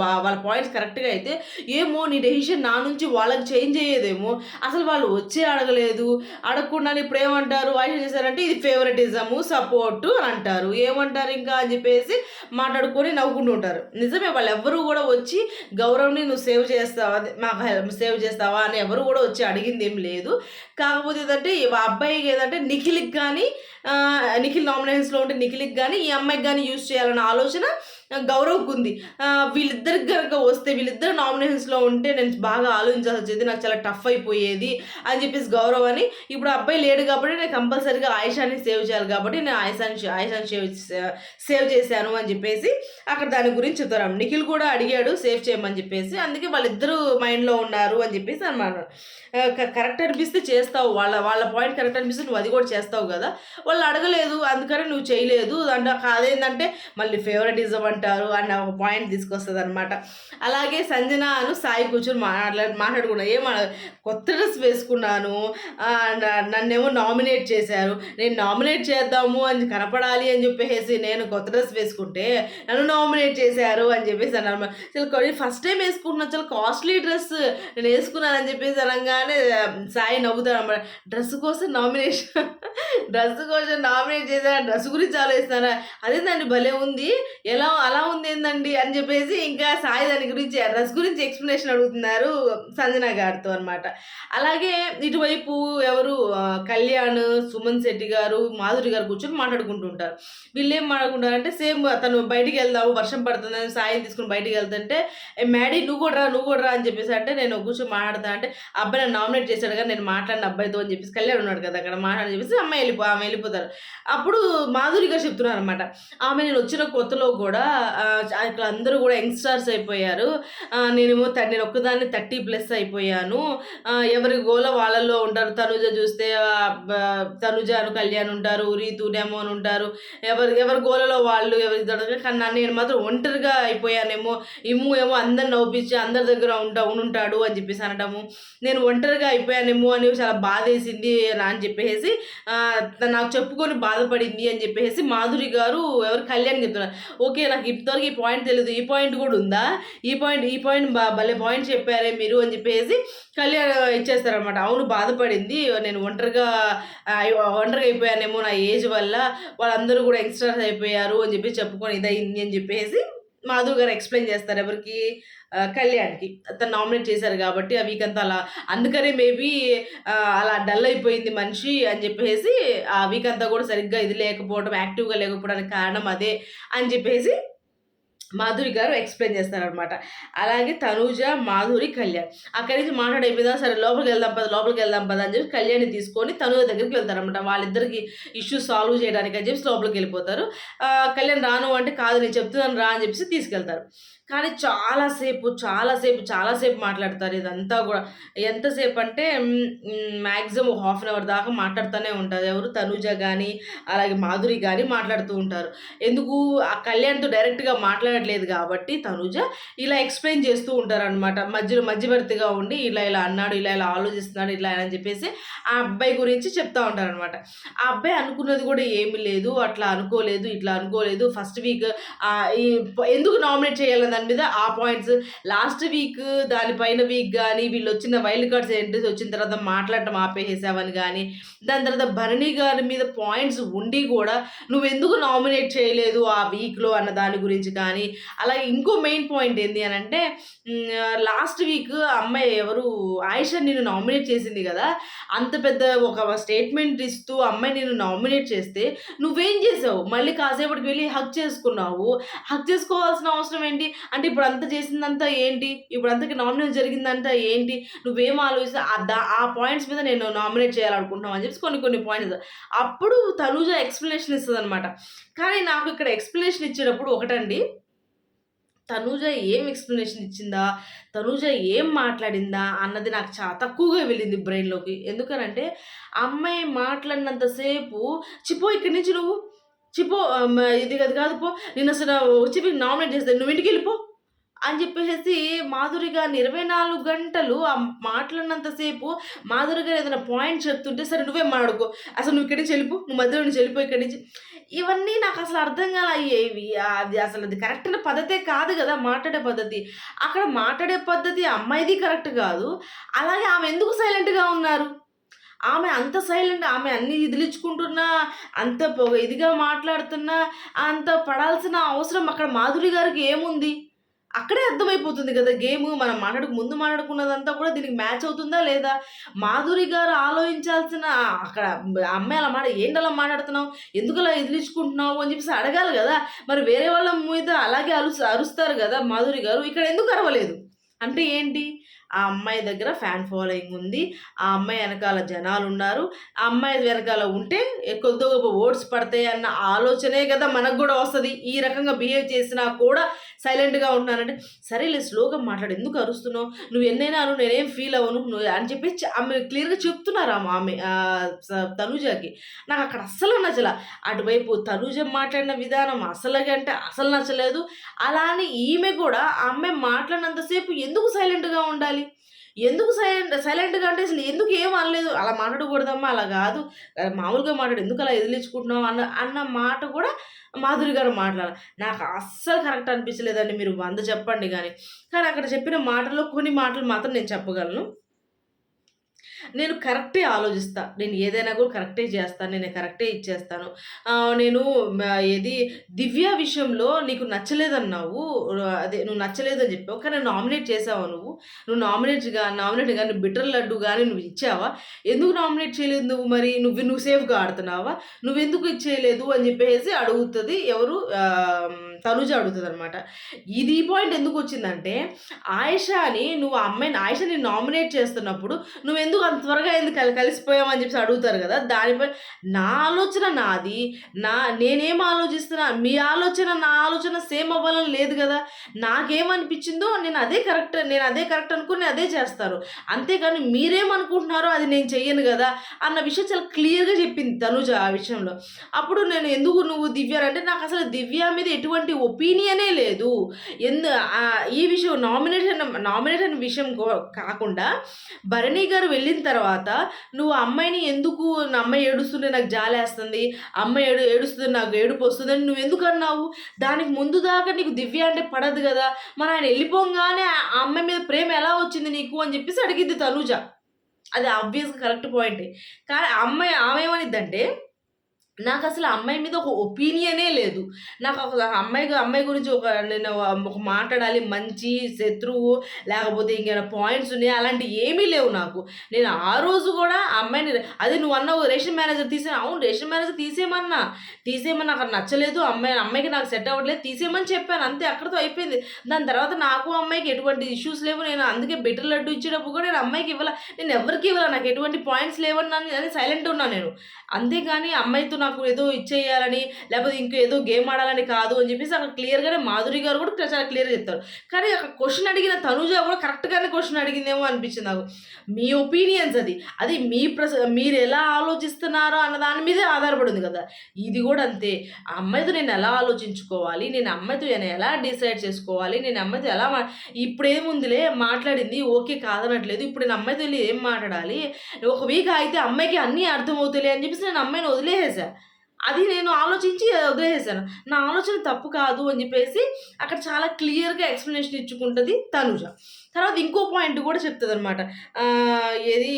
బా వాళ్ళ పాయింట్స్ కరెక్ట్గా అయితే ఏమో నీ డెసిషన్ నా నుంచి వాళ్ళకి చేంజ్ అయ్యేదేమో. అసలు వాళ్ళు వచ్చే అడగలేదు. అడగకుండా ఇప్పుడు ఏమంటారు ఆయిషా చేశారంటే ఇది ఫేవరెటిజము సపోర్టు అని అంటారు. ఏమంటారు ఇంకా అని చెప్పేసి మాట్లాడుకొని నవ్వుకుంటూ ఉంటారు. నిజమే వాళ్ళు ఎవ్వరూ కూడా వచ్చి గౌరవ్ని నువ్వు సేవ్ చేస్తావా? మాకు సేవ్ చేస్తావా? అని ఎవరు కూడా వచ్చి అడిగింది ఏం లేదు. కాకపోతే ఏంటంటే అబ్బాయికి ఏదంటే నిఖిల్కి కానీ నిఖిల్ నామినేషన్స్లో ఉంటే నిఖిల్కి కానీ ఈ అమ్మాయికి కానీ యూజ్ చేయాలన్న ఆలోచన గౌరవ్కి ఉంది. ఆ, వీళ్ళిద్దరికి కనుక వస్తే వీళ్ళిద్దరు నామినేషన్స్లో ఉంటే నేను బాగా ఆలోచించాల్సి వచ్చేది నాకు చాలా టఫ్ అయిపోయేది అని చెప్పేసి గౌరవ్ అని. ఇప్పుడు అబ్బాయి లేడు కాబట్టి నేను కంపల్సరీగా ఆయుషాన్ని సేవ్ చేయాలి కాబట్టి నేను ఆయుషాన్ని ఆయుషాన్ని సేవ్ సేవ్ చేశాను అని చెప్పేసి అక్కడ దాని గురించి చెప్తారు. నిఖిల్ కూడా అడిగాడు సేవ్ చేయమని చెప్పేసి. అందుకే వాళ్ళిద్దరూ మైండ్లో ఉన్నారు అని చెప్పేసి అనమాట కరెక్ట్ అనిపిస్తే చేస్తావు. వాళ్ళ వాళ్ళ పాయింట్ కరెక్ట్ అనిపిస్తే నువ్వు అది కూడా చేస్తావు కదా. వాళ్ళు అడగలేదు అందుకని నువ్వు చేయలేదు. అంటే అదేంటంటే మళ్ళీ ఫేవరెటిజం అంటారు అన్న ఒక పాయింట్ తీసుకొస్తుంది అనమాట అలాగే సంజన అను సాయి కూర్చొని మాట్లా మాట్లాడుకున్నా. ఏం కొత్త డ్రెస్ వేసుకున్నాను. నన్నేమో నామినేట్ చేశారు. నేను నామినేట్ చేద్దాము అని కనపడాలి అని చెప్పేసి నేను కొత్త డ్రెస్ వేసుకుంటే నన్ను నామినేట్ చేశారు అని చెప్పేసి అన్నారు. అసలు ఫస్ట్ టైం వేసుకుంటున్నా చాలా కాస్ట్లీ డ్రెస్ నేను వేసుకున్నానని చెప్పేసి అనగానే సాయి నవ్వుతాడు అనమాట డ్రెస్ కోసం నామినేషన్ డ్రెస్ కోసం నామినేట్ చేశాను డ్రెస్ గురించి ఆలోచిస్తాను అదే దాన్ని భలే ఉంది. ఎలా అలా ఉంది ఏందండి అని చెప్పేసి ఇంకా సాయి దాని గురించి రస్ గురించి ఎక్స్ప్లెనేషన్ అడుగుతున్నారు సంజన గారితో అనమాట అలాగే ఇటువైపు ఎవరు కళ్యాణ్ సుమన్ శెట్టి గారు మాధురి గారు కూర్చొని మాట్లాడుకుంటుంటారు. వీళ్ళు ఏం మాట్లాడుకుంటారంటే సేమ్ తను బయటికి వెళ్దాము వర్షం పడుతుందని సాయం తీసుకుని బయటికి వెళ్తుంటే మ్యాడీ నువ్వు కూడా రా నువ్వు కూడా రా అని చెప్పేసి అంటే నేను కూర్చొని మాట్లాడతాను అంటే అబ్బాయి నన్ను నామినేట్ చేశాడు కానీ నేను మాట్లాడిన అబ్బాయితో అని చెప్పేసి కళ్యాణ్ ఉన్నాడు కదా అక్కడ మాట్లాడని చెప్పేసి అమ్మాయి వెళ్ళిపో ఆమె వెళ్ళిపోతారు. అప్పుడు మాధురి గారు చెప్తున్నారు అనమాట ఆమె నేను వచ్చిన కొత్తలో కూడా ఆ, అందరూ కూడా యంగ్స్టర్స్ అయిపోయారు. నేనేమో నేను ఒక్కదాన్ని థర్టీ ప్లస్ అయిపోయాను. ఎవరి గోల వాళ్ళల్లో ఉంటారు. తనుజ చూస్తే తనుజ అను కళ్యాణ్ ఉంటారు ఉరి తూనేమో అని ఉంటారు. ఎవరి ఎవరి గోలలో వాళ్ళు ఎవరి దొరకదు కానీ నన్ను నేను మాత్రం ఒంటరిగా అయిపోయానేమో ఇమ్ము ఏమో అందరిని నవ్వించి అందరి దగ్గర ఉంటా ఉంటాడు అని చెప్పేసి అనడము నేను ఒంటరిగా అయిపోయానేమో అని చాలా బాధ వేసింది అని చెప్పేసి నాకు చెప్పుకొని బాధపడింది అని చెప్పేసి మాధురి గారు ఎవరు కళ్యాణ్ చెప్తున్నారు ఓకే నాకు ఇంతవరకు ఈ పాయింట్ తెలియదు ఈ పాయింట్ కూడా ఉందా? ఈ పాయింట్ ఈ పాయింట్ భలే పాయింట్ చెప్పారే మీరు అని చెప్పేసి కళ్యాణ్ ఇచ్చేస్తారనమాట అవును బాధపడింది. నేను ఒంటరిగా ఒంటరిగా అయిపోయానేమో నా ఏజ్ వల్ల. వాళ్ళందరూ కూడా యంగ్స్టర్స్ అయిపోయారు అని చెప్పి చెప్పుకొని ఇదయింది అని చెప్పేసి మాధవ్ గారు ఎక్స్ప్లెయిన్ చేస్తారు ఎవరికి? కళ్యాణ్కి. తను నామినేట్ చేశారు కాబట్టి ఆ వీక్ అంతా అలా. అందుకనే మేబీ అలా డల్ అయిపోయింది మనిషి అని చెప్పేసి ఆ వీక్ అంతా కూడా సరిగ్గా ఇది లేకపోవడం యాక్టివ్గా లేకపోవడానికి కారణం అదే అని చెప్పేసి మాధురి గారు ఎక్స్ప్లెయిన్ చేస్తారనమాట అలాగే తనూజ మాధురి కళ్యాణ్. అక్కడి నుంచి మాట్లాడైపోయిందా సరే లోపలికి వెళ్దాం పద లోపలికి వెళ్దాం పద అని చెప్పి కళ్యాణ్ని తీసుకొని తనూజ దగ్గరికి వెళ్తారనమాట వాళ్ళిద్దరికి ఇష్యూస్ సాల్వ్ చేయడానికి అని చెప్పి లోపలికి వెళ్ళిపోతారు. కళ్యాణ్ రాను అంటే కాదు నేను చెప్తున్నాను రా అని చెప్పేసి తీసుకెళ్తారు. కానీ చాలాసేపు చాలాసేపు చాలాసేపు మాట్లాడతారు ఇదంతా కూడా. ఎంతసేపు అంటే మ్యాక్సిమం ఒక హాఫ్ అన్ అవర్ దాకా మాట్లాడుతూనే ఉంటారు. ఎవరు తనూజ కానీ అలాగే మాధురి కానీ మాట్లాడుతూ ఉంటారు. ఎందుకు? ఆ కళ్యాణ్తో డైరెక్ట్గా మాట్లాడట్లేదు కాబట్టి తనుజ ఇలా ఎక్స్ప్లెయిన్ చేస్తూ ఉంటారు అనమాట మధ్యలో మధ్యవర్తిగా ఉండి ఇలా ఇలా అన్నాడు ఇలా ఇలా ఆలోచిస్తున్నాడు ఇలా అని చెప్పేసి ఆ అబ్బాయి గురించి చెప్తా ఉంటారనమాట ఆ అబ్బాయి అనుకున్నది కూడా ఏమీ లేదు. అట్లా అనుకోలేదు ఇట్లా అనుకోలేదు. ఫస్ట్ వీక్ ఎందుకు నామినేట్ చేయాలని దాని మీద ఆ పాయింట్స్ లాస్ట్ వీక్ దానిపైన వీక్ కానీ వీళ్ళు వచ్చిన వైల్డ్ కార్డ్స్ ఎంట్రీస్ వచ్చిన తర్వాత మాట్లాడటం ఆపేసేసావని కానీ దాని తర్వాత భరణి గారి మీద పాయింట్స్ ఉండి కూడా నువ్వు ఎందుకు నామినేట్ చేయలేదు ఆ వీక్లో అన్న దాని గురించి కానీ అలాగే ఇంకో మెయిన్ పాయింట్ ఏంటి అని అంటే లాస్ట్ వీక్ అమ్మాయి ఎవరు ఆయిషా నిన్ను నామినేట్ చేసింది కదా అంత పెద్ద ఒక స్టేట్మెంట్ ఇస్తూ అమ్మాయి నేను నామినేట్ చేస్తే నువ్వేం చేసావు? మళ్ళీ కాసేపటికి వెళ్ళి హక్ చేసుకున్నావు. హక్ చేసుకోవాల్సిన అవసరం ఏంటి? అంటే ఇప్పుడు అంత చేసిందంతా ఏంటి? ఇప్పుడు అంతకి నామినేట్ జరిగిందంతా ఏంటి? నువ్వేం ఆలోచిస్తే అద్దా ఆ పాయింట్స్ మీద నేను నామినేట్ చేయాలనుకుంటున్నావు అని చెప్పి కొన్ని కొన్ని పాయింట్స్ అప్పుడు తనుజ ఎక్స్ప్లెనేషన్ ఇస్తుంది అనమాట కానీ నాకు ఇక్కడ ఎక్స్ప్లెనేషన్ ఇచ్చేటప్పుడు ఒకటండి. తనూజ ఏం ఎక్స్ప్లెనేషన్ ఇచ్చిందా? తనూజ ఏం మాట్లాడిందా? అన్నది నాకు చాలా తక్కువగా వెళ్ళింది బ్రెయిన్లోకి ఎందుకనంటే అమ్మాయి మాట్లాడినంతసేపు చిపో ఇక్కడి నుంచి నువ్వు. చిపో ఇది అది కాదు పో. నేను అసలు వచ్చి నామినేట్ చేస్తాను నువ్వు ఇంటికి వెళ్ళిపో. అని చెప్పేసి మాధురి గారిని ఇరవై నాలుగు గంటలు ఆ మాట్లాడినంతసేపు మాధురి గారు ఏదైనా పాయింట్ చెప్తుంటే సరే నువ్వే మాడుకో. అసలు నువ్వు ఇక్కడి నుంచి వెళ్ళిపో. నువ్వు మధ్యలో నుంచి వెళ్ళిపో ఇక్కడి నుంచి. ఇవన్నీ నాకు అసలు అర్థం కాల అయ్యేవి. అది అసలు అది కరెక్ట్ పద్ధతే కాదు కదా మాట్లాడే పద్ధతి. అక్కడ మాట్లాడే పద్ధతి అమ్మాయిది కరెక్ట్ కాదు. అలాగే ఆమె ఎందుకు సైలెంట్గా ఉన్నారు? ఆమె అంత సైలెంట్ ఆమె అన్ని ఇదిలించుకుంటున్నా అంత పొగ- ఇదిగా మాట్లాడుతున్నా అంత పడాల్సిన అవసరం అక్కడ మాధురి గారికి ఏముంది? అక్కడే అర్థమైపోతుంది కదా గేమ్. మనం మాట్లాడక ముందు మాట్లాడుకున్నదంతా కూడా దీనికి మ్యాచ్ అవుతుందా లేదా? మాధురి గారు ఆలోచించాల్సిన అక్కడ అమ్మాయి అలా మాట ఏంటి అలా మాట్లాడుతున్నావు? ఎందుకు అలా ఎదిలించుకుంటున్నావు అని చెప్పేసి అడగాలి కదా. మరి వేరే వాళ్ళ మీద అలాగే అరు అరుస్తారు కదా మాధురి గారు. ఇక్కడ ఎందుకు అరవలేదు? అంటే ఏంటి? ఆ అమ్మాయి దగ్గర ఫ్యాన్ ఫాలోయింగ్ ఉంది. ఆ అమ్మాయి వెనకాల జనాలు ఉన్నారు. ఆ అమ్మాయి వెనకాల ఉంటే కొద్ది గొప్ప ఓట్స్ పడతాయి అన్న ఆలోచనే కదా మనకు కూడా వస్తుంది. ఈ రకంగా బిహేవ్ చేసినా కూడా సైలెంట్గా ఉంటున్నానంటే సరేలే స్లోగా మాట్లాడు. ఎందుకు అరుస్తున్నావు? నువ్వు ఎన్నైనా అను నేనేం ఫీల్ అవ్వను. నువ్వు అని చెప్పి ఆమె క్లియర్గా చెప్తున్నారు ఆమె ఆమె తనుజాకి తనుజకి. నాకు అక్కడ అస్సలు నచ్చల. అటువైపు తనుజ మాట్లాడిన విధానం అసలుగా అంటే అసలు నచ్చలేదు. అలా అని ఈమె కూడా ఆ అమ్మాయి మాట్లాడినంతసేపు ఎందుకు సైలెంట్గా ఉండాలి? ఎందుకు సైలెంట్ సైలెంట్గా అంటే అసలు ఎందుకు ఏం అనలేదు? అలా మాట్లాడకూడదమ్మా అలా కాదు. మామూలుగా మాట్లాడు ఎందుకు అలా ఎదిలించుకుంటున్నావు అన్న అన్న మాట కూడా మాధురి గారు మాట్లాడాలి నాకు అస్సలు కరెక్ట్ అనిపించలేదండి మీరు వంద చెప్పండి కానీ. కానీ అక్కడ చెప్పిన మాటల్లో కొన్ని మాటలు మాత్రం నేను చెప్పగలను. నేను కరెక్టే ఆలోచిస్తా. నేను ఏదైనా కూడా కరెక్టే చేస్తాను. నేను కరెక్టే ఇచ్చేస్తాను. నేను ఏది దివ్య విషయంలో నీకు నచ్చలేదన్నావు. అదే నువ్వు నచ్చలేదని చెప్పావు. కానీ నామినేట్ చేసావు నువ్వు? నువ్వు నామినేట్గా నామినేట్ కానీ బిటర్ లడ్డు కానీ నువ్వు ఇచ్చావా? ఎందుకు నామినేట్ చేయలేదు నువ్వు మరి? నువ్వు నువ్వు సేఫ్గా ఆడుతున్నావా? నువ్వు ఎందుకు ఇచ్చేయలేదు అని చెప్పేసి అడుగుతుంది ఎవరు? తనుజ అడుగుతుంది అనమాట ఇది ఈ పాయింట్ ఎందుకు వచ్చిందంటే ఆయిషాని నువ్వు అమ్మాయిని ఆయిషాని నామినేట్ చేస్తున్నప్పుడు నువ్వు ఎందుకు అంత త్వరగా ఎందుకు కలి చెప్పి అడుగుతారు కదా దానిపై నా ఆలోచన నాది నా నేనేం ఆలోచిస్తున్నా మీ ఆలోచన నా ఆలోచన సేమ్ అవ్వాలని లేదు కదా నాకేమనిపించిందో నేను అదే కరెక్ట్ నేను అదే కరెక్ట్ అనుకుని అదే చేస్తాను అంతేకాని మీరేమనుకుంటున్నారో అది నేను చెయ్యను కదా అన్న విషయం చాలా క్లియర్గా చెప్పింది తనుజ ఆ విషయంలో. అప్పుడు నేను ఎందుకు నువ్వు దివ్య అంటే నాకు అసలు దివ్య మీద ఎటువంటి ఒపీనియనే లేదు. ఎందు ఈ విషయం నామినేషన్ నామినేషన్ విషయం కాకుండా భరణి గారు వెళ్ళిన తర్వాత నువ్వు ఆ అమ్మాయిని ఎందుకు నా అమ్మాయి ఏడుస్తుంటే నాకు జాలేస్తుంది అమ్మాయి ఏడు ఏడుస్తుంది నాకు ఏడుపు వస్తుంది అని నువ్వు ఎందుకు అన్నావు? దానికి ముందు దాకా నీకు దివ్య అంటే పడదు కదా. మరి ఆయన వెళ్ళిపోగానే ఆ అమ్మాయి మీద ప్రేమ ఎలా వచ్చింది నీకు అని చెప్పేసి అడిగింది తనుజ. అది ఆబ్వియస్గా కరెక్ట్ పాయింటే కానీ అమ్మాయి ఆమె ఏమనిద్దంటే నాకు అసలు ఆ అమ్మాయి మీద ఒక ఒపీనియనే లేదు. నాకు ఒక అమ్మాయి అమ్మాయి గురించి ఒక నేను ఒక మాట్లాడాలి మంచి శత్రువు లేకపోతే ఇంకేమైనా పాయింట్స్ ఉన్నాయి అలాంటి ఏమీ లేవు నాకు. నేను ఆ రోజు కూడా ఆ అమ్మాయిని అదే నువ్వు అన్నావు రేషన్ మేనేజర్ తీసే అవును రేషన్ మేనేజర్ తీసేయమన్నా. తీసేయమని నాకు నచ్చలేదు. అమ్మాయి అమ్మాయికి నాకు సెట్ అవ్వట్లేదు. తీసేయమని చెప్పాను. అంతే అక్కడితో అయిపోయింది. దాని తర్వాత నాకు అమ్మాయికి ఎటువంటి ఇష్యూస్ లేవు. నేను అందుకే బెటర్ లడ్డు ఇచ్చేటప్పుడు కూడా నేను అమ్మాయికి ఇవ్వాల. నేను ఎవరికి ఇవ్వాల? నాకు ఎటువంటి పాయింట్స్ లేవని అని సైలెంట్ ఉన్నాను నేను. అంతేగాని అమ్మాయితో నాకు ఏదో ఇచ్చేయాలని లేకపోతే ఇంకో ఏదో గేమ్ ఆడాలని కాదు అని చెప్పేసి అక్కడ క్లియర్గానే మాధురి గారు కూడా చాలా క్లియర్గా చెప్తారు. కానీ అక్కడ క్వశ్చన్ అడిగిన తనుజ కూడా కరెక్ట్గానే క్వశ్చన్ అడిగిందేమో అనిపించింది నాకు. మీ ఒపీనియన్స్ అది. అది మీ ప్రస మీరు ఎలా ఆలోచిస్తున్నారో అన్న దాని మీదే ఆధారపడింది కదా. ఇది కూడా అంతే. ఆ అమ్మాయితో నేను ఎలా ఆలోచించుకోవాలి? నేను అమ్మాయితో నేను ఎలా డిసైడ్ చేసుకోవాలి? నేను అమ్మాయితో ఎలా మా ఇప్పుడు ఏముందిలే మాట్లాడింది ఓకే కాదనట్లేదు. ఇప్పుడు నేను అమ్మాయితో వెళ్ళి ఏం మాట్లాడాలి? ఒక వీక్ అయితే అమ్మాయికి అన్నీ అర్థమవుతాయి అని చెప్పేసి నేను అమ్మాయిని వదిలేసా అది నేను ఆలోచించి వదిలేసాను నా ఆలోచన తప్పు కాదు అని చెప్పేసి అక్కడ చాలా క్లియర్గా ఎక్స్ప్లెనేషన్ ఇచ్చుకుంటుంది తనుజ. తర్వాత ఇంకో పాయింట్ కూడా చెప్తుంది అనమాట ఏది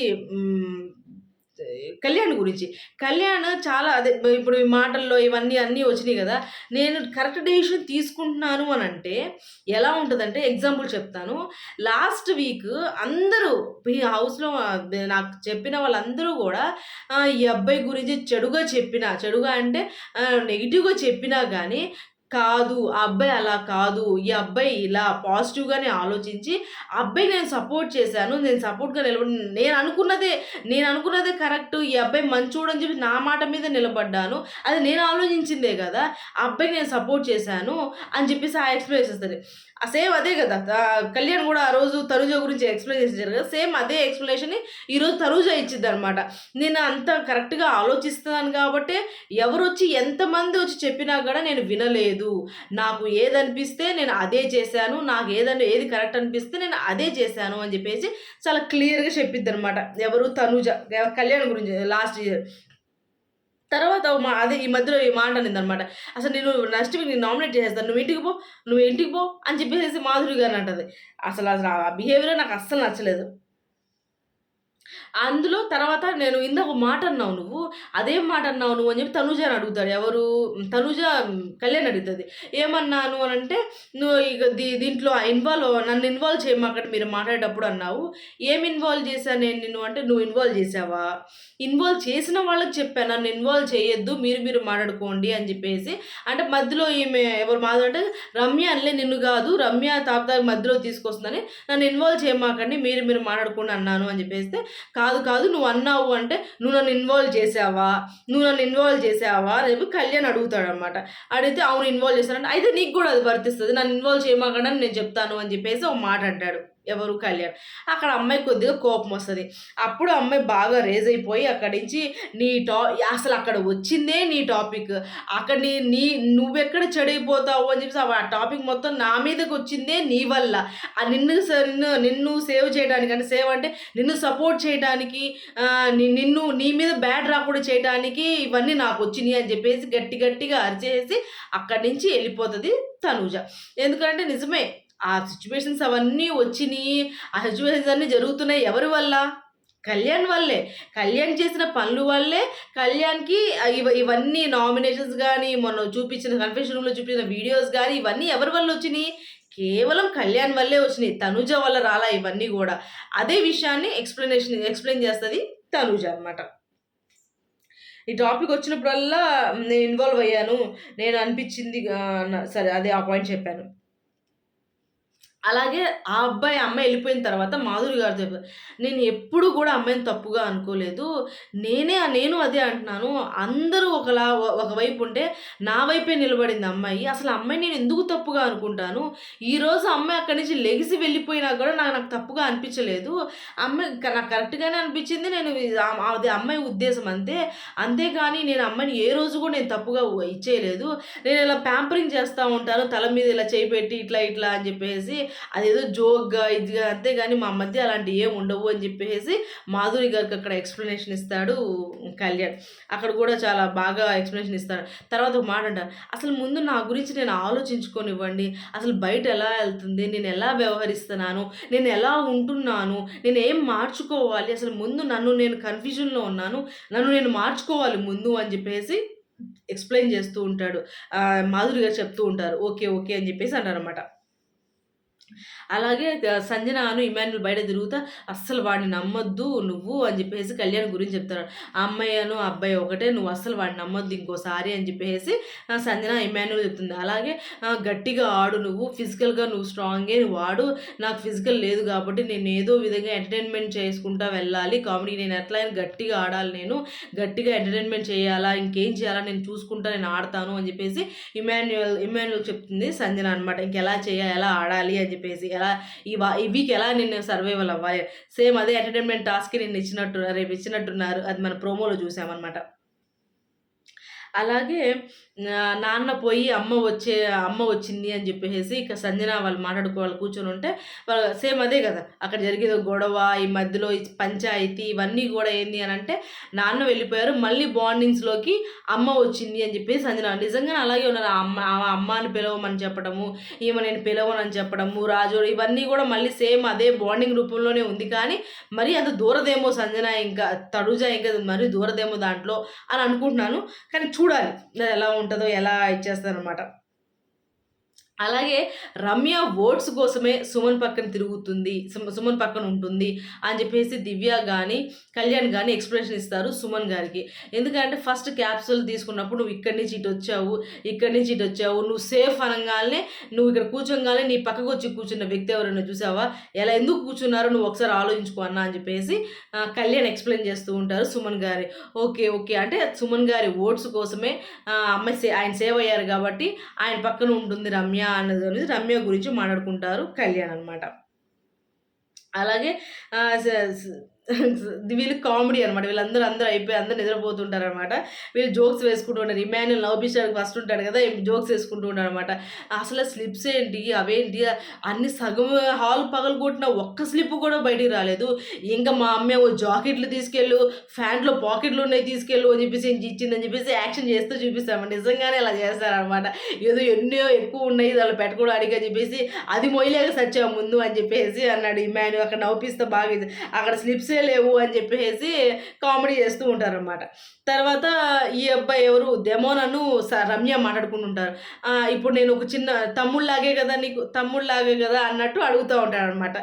కళ్యాణ్ గురించి. కళ్యాణ్ చాలా అదే ఇప్పుడు ఈ మాటల్లో ఇవన్నీ అన్నీ వచ్చినాయి కదా. నేను కరెక్ట్ డెసిషన్ తీసుకుంటున్నాను అని అంటే ఎలా ఉంటుందంటే ఎగ్జాంపుల్ చెప్తాను. లాస్ట్ వీక్ అందరూ ఈ హౌస్లో నాకు చెప్పిన వాళ్ళందరూ కూడా ఈ అబ్బాయి గురించి చెడుగా చెప్పినా చెడుగా అంటే నెగిటివ్గా చెప్పినా కానీ కాదు ఆ అబ్బాయి అలా కాదు ఈ అబ్బాయి ఇలా పాజిటివ్గానే ఆలోచించి ఆ అబ్బాయి నేను సపోర్ట్ చేశాను నేను సపోర్ట్గా నిలబడి నేను అనుకున్నదే నేను అనుకున్నదే కరెక్ట్ ఈ అబ్బాయి మంచోడు అని చెప్పి నా మాట మీద నిలబడ్డాను అది నేను ఆలోచించిందే కదా ఆ అబ్బాయికి నేను సపోర్ట్ చేశాను అని చెప్పేసి ఆ ఎక్స్ప్లెయిన్ చేస్తుంది సేమ్ అదే కదా కళ్యాణ్ కూడా ఆ రోజు తనుజ గురించి ఎక్స్ప్లెయిన్ చేసేసారు కదా సేమ్ అదే ఎక్స్ప్లెనేషన్ ఈరోజు తరుజా ఇచ్చింది అనమాట నేను అంత కరెక్ట్గా ఆలోచిస్తున్నాను కాబట్టి ఎవరు వచ్చి ఎంతమంది వచ్చి చెప్పినా కూడా నేను వినలేదు. నాకు ఏది అనిపిస్తే నేను అదే చేశాను నాకు ఏదని ఏది కరెక్ట్ అనిపిస్తే నేను అదే చేశాను అని చెప్పేసి చాలా క్లియర్గా చెప్పిద్ది అనమాట ఎవరు తనుజ కళ్యాణ్ గురించి లాస్ట్ ఇయర్ తర్వాత మా అదే ఈ మధ్యలో ఈ మాట అనింది అనమాట అసలు నేను నెక్స్ట్ వీక్ నేను నామినేట్ చేసేస్తాను. నువ్వు ఇంటికి పో నువ్వు ఇంటికి పో అని చెప్పేసి మాధురి గారు అంటది. అసలు అసలు ఆ బిహేవియర్ నాకు అస్సలు నచ్చలేదు. అందులో తర్వాత నేను ఇందాక ఒక మాట అన్నావు నువ్వు అదేం మాట అన్నావు నువ్వు అని చెప్పి తనుజ అని అడుగుతాడు. ఎవరు? తనుజ కళ్యాణ్ అడుగుతుంది. ఏమన్నాను అని అంటే నువ్వు ఇక దీ దీంట్లో ఇన్వాల్వ్ నన్ను ఇన్వాల్వ్ చేయమాకండి మీరు మాట్లాడేటప్పుడు అన్నావు. ఏం ఇన్వాల్వ్ చేశాను నేను నిన్ను అంటే నువ్వు ఇన్వాల్వ్ చేసావా ఇన్వాల్వ్ చేసిన వాళ్ళకి చెప్పాను నన్ను ఇన్వాల్వ్ చేయొద్దు మీరు మీరు మాట్లాడుకోండి అని చెప్పేసి. అంటే మధ్యలో ఈమె ఎవరు మాధవ్ అంటే రమ్య అనిలే నిన్ను కాదు రమ్య తాత మధ్యలో తీసుకొస్తుందని నన్ను ఇన్వాల్వ్ చేయమాకండి మీరు మీరు మాట్లాడుకోండి అన్నాను అని చెప్పేస్తే కాదు కాదు నువ్వు అన్నావు అంటే నువ్వు నన్ను ఇన్వాల్వ్ చేసావా? నువ్వు నన్ను ఇన్వాల్వ్ చేసావా? అని చెప్పి కళ్యాణ్ అడుగుతాడు అనమాట అడిగితే అవును ఇన్వాల్వ్ చేశానంటే అయితే నీకు కూడా అది వర్తిస్తుంది. నన్ను ఇన్వాల్వ్ చేయమాకండి నేను చెప్తాను అని చెప్పేసి ఒక మాట అంటాడు ఎవరు కళ్యాణ్. అక్కడ అమ్మాయి కొద్దిగా కోపం వస్తుంది. అప్పుడు అమ్మాయి బాగా రేజ్ అయిపోయి అక్కడి నుంచి నీ టా అసలు అక్కడ వచ్చిందే నీ టాపిక్. అక్కడ నీ నీ నువ్వెక్కడ చెడైపోతావు అని చెప్పేసి ఆ టాపిక్ మొత్తం నా మీదకి వచ్చిందే నీ వల్ల. ఆ నిన్ను నిన్ను నిన్ను సేవ్ చేయడానికి అంటే సేవ్ అంటే నిన్ను సపోర్ట్ చేయడానికి నిన్ను నీ మీద బ్యాడ్ రాకుండా చేయడానికి ఇవన్నీ నాకు వచ్చినాయి అని చెప్పేసి గట్టి గట్టిగా అరిచేసి అక్కడి నుంచి వెళ్ళిపోతుంది తనూజ. ఎందుకంటే నిజమే ఆ సిచ్యువేషన్స్ అవన్నీ వచ్చినాయి ఆ సిచ్యువేషన్స్ అన్నీ జరుగుతున్నాయి ఎవరి వల్ల? కళ్యాణ్ వల్లే. కళ్యాణ్ చేసిన పనుల వల్లే కళ్యాణ్కి ఇవ ఇవన్నీ నామినేషన్స్ కానీ మొన్న చూపించిన కన్ఫెషన్ రూమ్లో చూపించిన వీడియోస్ కానీ ఇవన్నీ ఎవరి వల్ల వచ్చినాయి? కేవలం కళ్యాణ్ వల్లే వచ్చినాయి. తనుజ వల్ల రాలా ఇవన్నీ కూడా. అదే విషయాన్ని ఎక్స్ప్లెనేషన్ ఎక్స్ప్లెయిన్ చేస్తుంది తనుజ అనమాట ఈ టాపిక్ వచ్చినప్పుడల్లా నేను ఇన్వాల్వ్ అయ్యాను. నేను అనిపించింది సరే అదే ఆ పాయింట్ చెప్పాను. అలాగే ఆ అబ్బాయి అమ్మాయి వెళ్ళిపోయిన తర్వాత మాధురి గారు చెప్పారు నేను ఎప్పుడు కూడా అమ్మాయిని తప్పుగా అనుకోలేదు. నేనే నేను అదే అంటున్నాను. అందరూ ఒకలా ఒకవైపు ఉంటే నా వైపే నిలబడింది అమ్మాయి. అసలు అమ్మాయి నేను ఎందుకు తప్పుగా అనుకుంటాను? ఈరోజు అమ్మాయి అక్కడి నుంచి లెగిసి వెళ్ళిపోయినా కూడా నాకు నాకు తప్పుగా అనిపించలేదు. అమ్మాయి క- నాకు కరెక్ట్గానే అనిపించింది. నేను అది అమ్మాయి ఉద్దేశం అంతే. అంతేగాని నేను అమ్మాయిని ఏ రోజు కూడా నేను తప్పుగా ఇచ్చేయలేదు. నేను ఇలా ప్యాంపరింగ్ చేస్తూ ఉంటాను. తల మీద ఇలా చేయి పెట్టి ఇట్లా ఇట్లా అని చెప్పేసి అదేదో జోక్గా ఇదిగా అంతేగాని మా మధ్య అలాంటివి ఏం ఉండవు అని చెప్పేసి మాధురి గారికి అక్కడ ఎక్స్ప్లెనేషన్ ఇస్తాడు కళ్యాణ్. అక్కడ కూడా చాలా బాగా ఎక్స్ప్లెనేషన్ ఇస్తాడు. తర్వాత ఒక మాట అంటారు అసలు ముందు నా గురించి నేను ఆలోచించుకోనివ్వండి. అసలు బయట ఎలా వెళ్తుంది? నేను ఎలా వ్యవహరిస్తున్నాను? నేను ఎలా ఉంటున్నాను? నేను ఏం మార్చుకోవాలి? అసలు ముందు నన్ను నేను కన్ఫ్యూజన్లో ఉన్నాను. నన్ను నేను మార్చుకోవాలి ముందు అని చెప్పేసి ఎక్స్ప్లెయిన్ చేస్తూ ఉంటాడు. మాధురి గారు చెప్తూ ఉంటారు ఓకే ఓకే అని చెప్పేసి అంటారు అనమాట అలాగే సంజనాను సంజన అను ఇమాన్యుల్ బయట తిరుగుతా అస్సలు వాడిని నమ్మొద్దు నువ్వు అని చెప్పేసి కళ్యాణ్ గురించి చెప్తారు. ఆ అమ్మాయి ఆ అబ్బాయి ఒకటే నువ్వు అస్సలు వాడిని నమ్మొద్దు ఇంకోసారి అని చెప్పేసి సంజన ఇమాన్యుల్ చెప్తుంది. అలాగే గట్టిగా ఆడు నువ్వు ఫిజికల్గా నువ్వు స్ట్రాంగే నువ్వు ఆడు నాకు ఫిజికల్ లేదు కాబట్టి నేను ఏదో విధంగా ఎంటర్టైన్మెంట్ చేసుకుంటా వెళ్ళాలి కామెడీ నేను ఎట్లయినా గట్టిగా ఆడాలి నేను గట్టిగా ఎంటర్టైన్మెంట్ చేయాలా ఇంకేం చేయాలా నేను చూసుకుంటా నేను ఆడతాను అని చెప్పేసి ఇమాన్యువల్ ఇమాన్యువల్ చెప్తుంది సంజన అనమాట ఇంకెలా చేయాలి ఎలా ఆడాలి అని చెప్పేసి ఎలా ఈ వా ఈ వీక్ ఎలా నేను సర్వైవల్ అవ్వాలి? సేమ్ అదే ఎంటర్టైన్మెంట్ టాస్క్ నేను ఇచ్చినట్టు రేపు ఇచ్చినట్టున్నారు. అది మన ప్రోమోలో చూసామన్నమాట. అలాగే నాన్న పోయి అమ్మ వచ్చే అమ్మ వచ్చింది అని చెప్పేసి ఇక సంజన వాళ్ళు మాట్లాడుకోవాలి కూర్చొని ఉంటే వాళ్ళు సేమ్ అదే కదా అక్కడ జరిగేది గొడవ ఈ మధ్యలో పంచాయతీ ఇవన్నీ కూడా ఏంది అని అంటే నాన్న వెళ్ళిపోయారు మళ్ళీ బాండింగ్స్లోకి అమ్మ వచ్చింది అని చెప్పేసి సంజన నిజంగా అలాగే ఉన్నారు ఆ అమ్మ ఆ అమ్మ అని పిలవమని చెప్పడము ఈమె నేను పిలవనని చెప్పడము రాజు ఇవన్నీ కూడా మళ్ళీ సేమ్ అదే బాండింగ్ రూపంలోనే ఉంది కానీ మరి అంత దూరదేమో సంజన ఇంకా తడుజ ఇంకా మరీ దూరదేమో దాంట్లో అని అనుకుంటున్నాను కానీ చూ చూడాలి. అది ఎలా ఉంటుందో ఎలా ఇచ్చేస్తారనమాట అలాగే రమ్య ఓట్స్ కోసమే సుమన్ పక్కన తిరుగుతుంది సుమ- సుమన్ పక్కన ఉంటుంది అని చెప్పేసి దివ్య కానీ కళ్యాణ్ కానీ ఎక్స్ప్రెషన్ ఇస్తారు సుమన్ గారికి. ఎందుకంటే ఫస్ట్ క్యాప్సూల్ తీసుకున్నప్పుడు నువ్వు ఇక్కడి నుంచి ఇటు వచ్చావు ఇక్కడి నుంచి ఇటు వచ్చావు నువ్వు సేఫ్ అనగానే నువ్వు ఇక్కడ కూర్చోగానే నీ పక్కకు వచ్చి కూర్చున్న వ్యక్తి ఎవరైనా చూసావా? ఎలా ఎందుకు కూర్చున్నారో నువ్వు ఒకసారి ఆలోచించుకో అన్న అని చెప్పేసి కళ్యాణ్ ఎక్స్ప్లెయిన్ చేస్తూ ఉంటారు సుమన్ గారి. Okay okay. అంటే సుమన్ గారి ఓట్స్ కోసమే అమ్మాయి ఆయన సేవ్ అయ్యారు కాబట్టి ఆయన పక్కన ఉంటుంది రమ్య. అన్నది రమ్య గురించి మాట్లాడుకుంటారు కళ్యాణ్ అనమాట అలాగే వీళ్ళు కామెడీ అనమాట వీళ్ళందరూ అందరూ అయిపోయి అందరూ నిద్రపోతుంటారు అనమాట వీళ్ళు జోక్స్ వేసుకుంటూ ఉంటారు ఇమాన్యుల్ నవ్వించడానికి ఫస్ట్ ఉంటాడు కదా జోక్స్ వేసుకుంటూ ఉంటాడు అనమాట అసలు స్లిప్స్ ఏంటి అవేంటి అన్ని సగం హాల్ పగలు కొట్టిన ఒక్క స్లిప్ కూడా బయటికి రాలేదు. ఇంకా మా అమ్మే ఓ జాకెట్లు తీసుకెళ్ళు ఫ్యాంట్లో పాకెట్లు ఉన్నాయి తీసుకెళ్ళు అని చెప్పేసి ఏం ఇచ్చిందని చెప్పేసి యాక్షన్ చేస్తూ చూపిస్తాము నిజంగానే అలా చేస్తారనమాట ఏదో ఎన్నో ఎక్కువ ఉన్నాయి వాళ్ళు పెట్టుకోవడానికి అని చెప్పేసి అది మొయ్యలేక సచ్చాము ముందు అని చెప్పేసి అన్నాడు ఇమాన్యుల్ అక్కడ నవ్విస్తే బాగా అక్కడ స్లిప్స్ లేవు అని చెప్పేసి కామెడీ చేస్తూ ఉంటారనమాట తర్వాత ఈ అబ్బాయి ఎవరు? దెమోనను స- రమ్య మాట్లాడుకుంటుంటారు. ఇప్పుడు నేను ఒక చిన్న తమ్ముళ్ళలాగే కదా నీకు తమ్ముళ్ళలాగే కదా అన్నట్టు అడుగుతూ ఉంటాడు అనమాట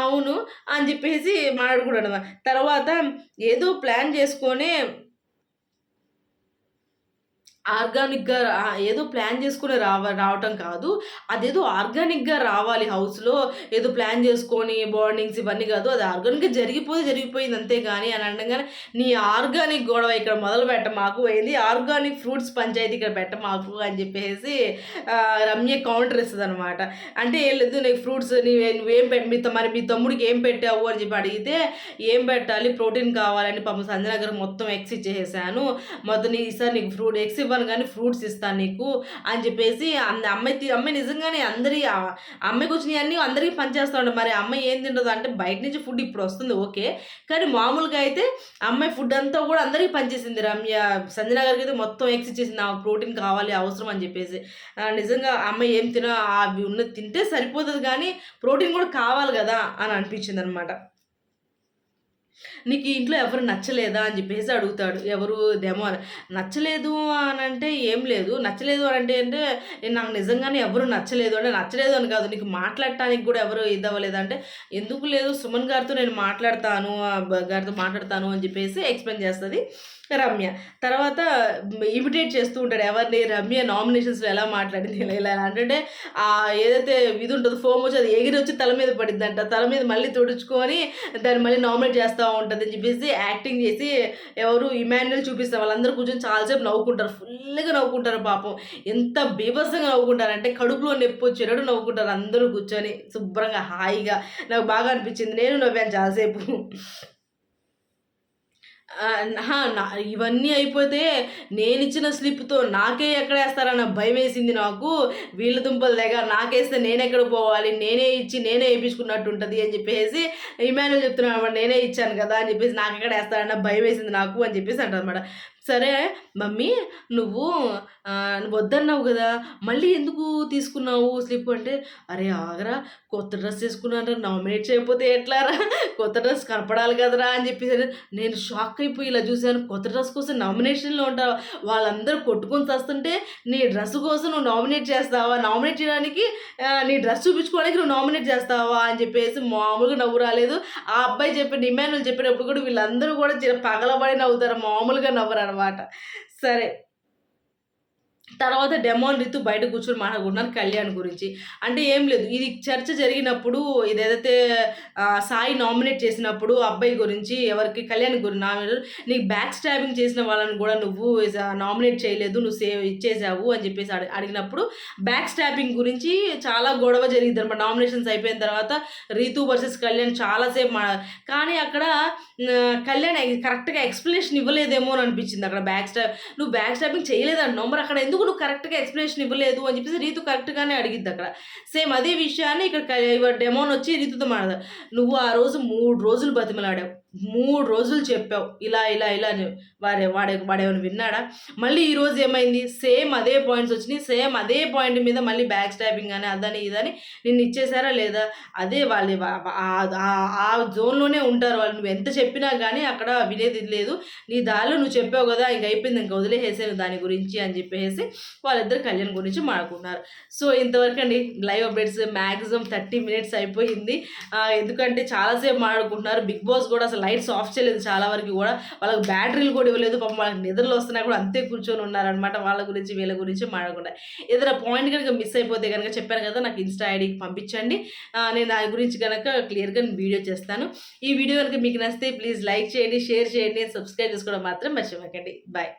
అవును అని చెప్పేసి మాట్లాడుకుంటాడు తర్వాత ఏదో ప్లాన్ చేసుకొని ఆర్గానిక్గా ఏదో ప్లాన్ చేసుకుని రావ రావటం కాదు. అదేదో ఆర్గానిక్గా రావాలి హౌస్లో. ఏదో ప్లాన్ చేసుకొని బాండింగ్స్ ఇవన్నీ కాదు. అది ఆర్గానిక్గా జరిగిపోయి జరిగిపోయింది అంతే కానీ అని అనగానే నీ ఆర్గానిక్ గొడవ ఇక్కడ మొదలు పెట్ట మాకు అయింది ఆర్గానిక్ ఫ్రూట్స్ పంచాయతీ ఇక్కడ పెట్ట మాకు అని చెప్పేసి రమ్య కౌంటర్ ఇస్తుంది అనమాట అంటే ఏం లేదు నీకు ఫ్రూట్స్ నువ్వు నువ్వేం పెట్టి మీ మరి మీ తమ్ముడికి ఏం పెట్టావు అని చెప్పి అడిగితే ఏం పెట్టాలి? ప్రోటీన్ కావాలని పాపం సంజన గారు మొత్తం ఎక్స్ ఇచ్చేసాను మొత్తం నీ ఈసారి నీకు ఫ్రూట్ ఎక్స్ ఇవ్వాలి ఇవ్వను కానీ ఫ్రూట్స్ ఇస్తాను నీకు అని చెప్పేసి అంద అమ్మాయి అమ్మాయి నిజంగానే అందరి అమ్మాయికి వచ్చినవి అన్నీ అందరికీ పనిచేస్తూ ఉంటాం మరి అమ్మాయి ఏం తింటుందో అంటే బయట నుంచి ఫుడ్ ఇప్పుడు వస్తుంది ఓకే. కానీ మామూలుగా అయితే అమ్మాయి ఫుడ్ అంతా కూడా అందరికీ పనిచేసింది రమ్య. సంజన గారికి అయితే మొత్తం ఎక్స్ ఇచ్చేసింది నాకు ప్రోటీన్ కావాలి అవసరం అని చెప్పేసి. నిజంగా అమ్మాయి ఏం తిన అవి ఉన్న తింటే సరిపోతుంది కానీ ప్రోటీన్ కూడా కావాలి కదా అని అనిపించింది అనమాట నీకు ఈ ఇంట్లో ఎవరు నచ్చలేదా అని చెప్పేసి అడుగుతాడు. ఎవరు డెమో అని నచ్చలేదు అని అంటే ఏం లేదు. నచ్చలేదు అని అంటే అంటే నాకు నిజంగానే ఎవరు నచ్చలేదు అంటే నచ్చలేదు అని కాదు. నీకు మాట్లాడటానికి కూడా ఎవరు ఇదవ్వలేదు అంటే ఎందుకు లేదు సుమన్ గారితో నేను మాట్లాడతాను గారితో మాట్లాడతాను అని చెప్పేసి ఎక్స్ప్లెయిన్ చేస్తుంది రమ్య. తర్వాత ఇమిటేట్ చేస్తూ ఉంటాడు. ఎవరిని రమ్య నామినేషన్స్లో ఎలా మాట్లాడింది ఇలా అంటే ఆ ఏదైతే ఇది ఉంటుందో ఫోమ్ వచ్చి అది ఎగిరి వచ్చి తల మీద పడిద్దంట. తల మీద మళ్ళీ తుడుచుకొని దాన్ని మళ్ళీ నామినేట్ చేస్తూ ఉంటుంది అని చెప్పేసి యాక్టింగ్ చేసి ఎవరు ఇమాన్యుల్ చూపిస్తారు వాళ్ళందరూ కూర్చొని చాలాసేపు నవ్వుకుంటారు. ఫుల్గా నవ్వుకుంటారు పాపం. ఎంత బీభత్సంగా నవ్వుకుంటారంటే కడుపులో నొప్పి వచ్చేటట్టు నవ్వుకుంటారు అందరూ కూర్చొని శుభ్రంగా హాయిగా. నాకు బాగా అనిపించింది. నేను నవ్వాను చాలాసేపు. ఇవన్నీ అయిపోతే నేను ఇచ్చిన స్లిప్తో నాకే ఎక్కడ వేస్తారన్న భయం వేసింది నాకు. వీళ్ళ దుంపల దగ్గర నాకేస్తే నేను ఎక్కడ పోవాలి? నేనే ఇచ్చి నేనే వేయించుకున్నట్టు ఉంటుంది అని చెప్పేసి ఇమానుల్ చెప్తున్నాను అనమాట నేనే ఇచ్చాను కదా అని చెప్పేసి నాకు ఎక్కడ వేస్తారన్న భయం వేసింది నాకు అని చెప్పేసి అంటారు అనమాట సరే మమ్మీ నువ్వు నువ్వు వద్దన్నావు కదా మళ్ళీ ఎందుకు తీసుకున్నావు స్లిప్ అంటే అరే ఆగరా కొత్త డ్రెస్ వేసుకున్నారా నామినేట్ చేయకపోతే ఎట్లారా కొత్త డ్రెస్ కనపడాలి కదరా అని చెప్పేసి నేను షాక్ అయిపోయి ఇలా చూశాను. కొత్త డ్రెస్ కోసం నామినేషన్లో ఉంటావా? వాళ్ళందరూ కొట్టుకొని వస్తుంటే నీ డ్రెస్ కోసం నువ్వు నామినేట్ చేస్తావా? నామినేట్ చేయడానికి నీ డ్రెస్ చూపించుకోవడానికి నువ్వు నామినేట్ చేస్తావా? అని చెప్పేసి మామూలుగా నవ్వు రాలేదు. ఆ అబ్బాయి చెప్పిన డిమాండ్ చెప్పినప్పుడు కూడా వీళ్ళందరూ కూడా పగలబడి నవ్వుతారు. మామూలుగా నవ్వరు అనమాట అనమాట సరే. తర్వాత డెమోన్ రితు బయట కూర్చొని మాట్లాడుకుంటున్నారు కళ్యాణ్ గురించి. అంటే ఏం లేదు. ఇది చర్చ జరిగినప్పుడు ఇది ఏదైతే సాయి నామినేట్ చేసినప్పుడు అబ్బాయి గురించి ఎవరికి కళ్యాణ్ గురించి నామినేట్ నీకు బ్యాక్ స్టాబింగ్ చేసిన వాళ్ళని కూడా నువ్వు నామినేట్ చేయలేదు నువ్వు సేవ్ ఇచ్చేసావు అని చెప్పేసి అడి- అడిగినప్పుడు బ్యాక్ స్టాబింగ్ గురించి చాలా గొడవ జరిగింది అనమాట నామినేషన్స్ అయిపోయిన తర్వాత రీతు వర్సెస్ కళ్యాణ్ చాలాసేపు మా కానీ అక్కడ కళ్యాణ్ కరెక్ట్గా ఎక్స్ప్లెనేషన్ ఇవ్వలేదేమో అని అనిపించింది అక్కడ బ్యాక్ స్టాబ్ నువ్వు బ్యాక్ స్టాబింగ్ చేయలేదంటున్నావు మరి అక్కడ ఎందుకు నువ్వు కరెక్ట్గా ఎక్స్ప్లెనేషన్ ఇవ్వలేదు అని చెప్పేసి రీతు కరెక్ట్గానే అడిగిద్ది అక్కడ. సేమ్ అదే విషయాన్ని ఇక్కడ డెమోన్ వచ్చి రీతుతో మాట్లాడదు. నువ్వు ఆ రోజు మూడు రోజులు బతిమలాడావు. మూడు రోజులు చెప్పావు. ఇలా ఇలా ఇలా అని వాడే వాడే వాడేమైనా విన్నాడా? మళ్ళీ ఈరోజు ఏమైంది? సేమ్ అదే పాయింట్స్ వచ్చినాయి. సేమ్ అదే పాయింట్ మీద మళ్ళీ బ్యాక్ స్టాపింగ్ అని అదని ఇదని నిన్ను ఇచ్చేసారా లేదా? అదే వాళ్ళు ఆ- జోన్లోనే ఉంటారు వాళ్ళు. నువ్వు ఎంత చెప్పినా కానీ అక్కడ వినేది లేదు. నీ దారిలో నువ్వు చెప్పావు కదా ఇంక అయిపోయింది. ఇంకా వదిలేసేసాను దాని గురించి అని చెప్పేసి వాళ్ళిద్దరు కళ్యాణ్ గురించి మాట్లాడుకున్నారు. సో ఇంతవరకు అండి live updates maximum thirty minutes అయిపోయింది. ఎందుకంటే చాలాసేపు మాట్లాడుకుంటున్నారు. బిగ్ బాస్ కూడా అసలు లైట్స్ ఆఫ్ చేయలేదు చాలా వరకు కూడా. వాళ్ళకి బ్యాటరీలు కూడా ఇవ్వలేదు. పాపం వాళ్ళకి నిద్రలు వస్తున్నా కూడా అంతే కూర్చొని ఉన్నారనమాట వాళ్ళ గురించి వీళ్ళ గురించి మాట్లాడకుండా. ఏదైనా పాయింట్ కనుక మిస్ అయిపోతే కనుక చెప్పాను కదా నాకు ఇన్స్టా ఐడికి పంపించండి. నేను దాని గురించి కనుక క్లియర్గా వీడియో చేస్తాను. ఈ వీడియో కనుక మీకు నచ్చితే ప్లీజ్ లైక్ చేయండి షేర్ చేయండి సబ్స్క్రైబ్ చేసుకోవడం మాత్రం మర్చిపోకండి. బాయ్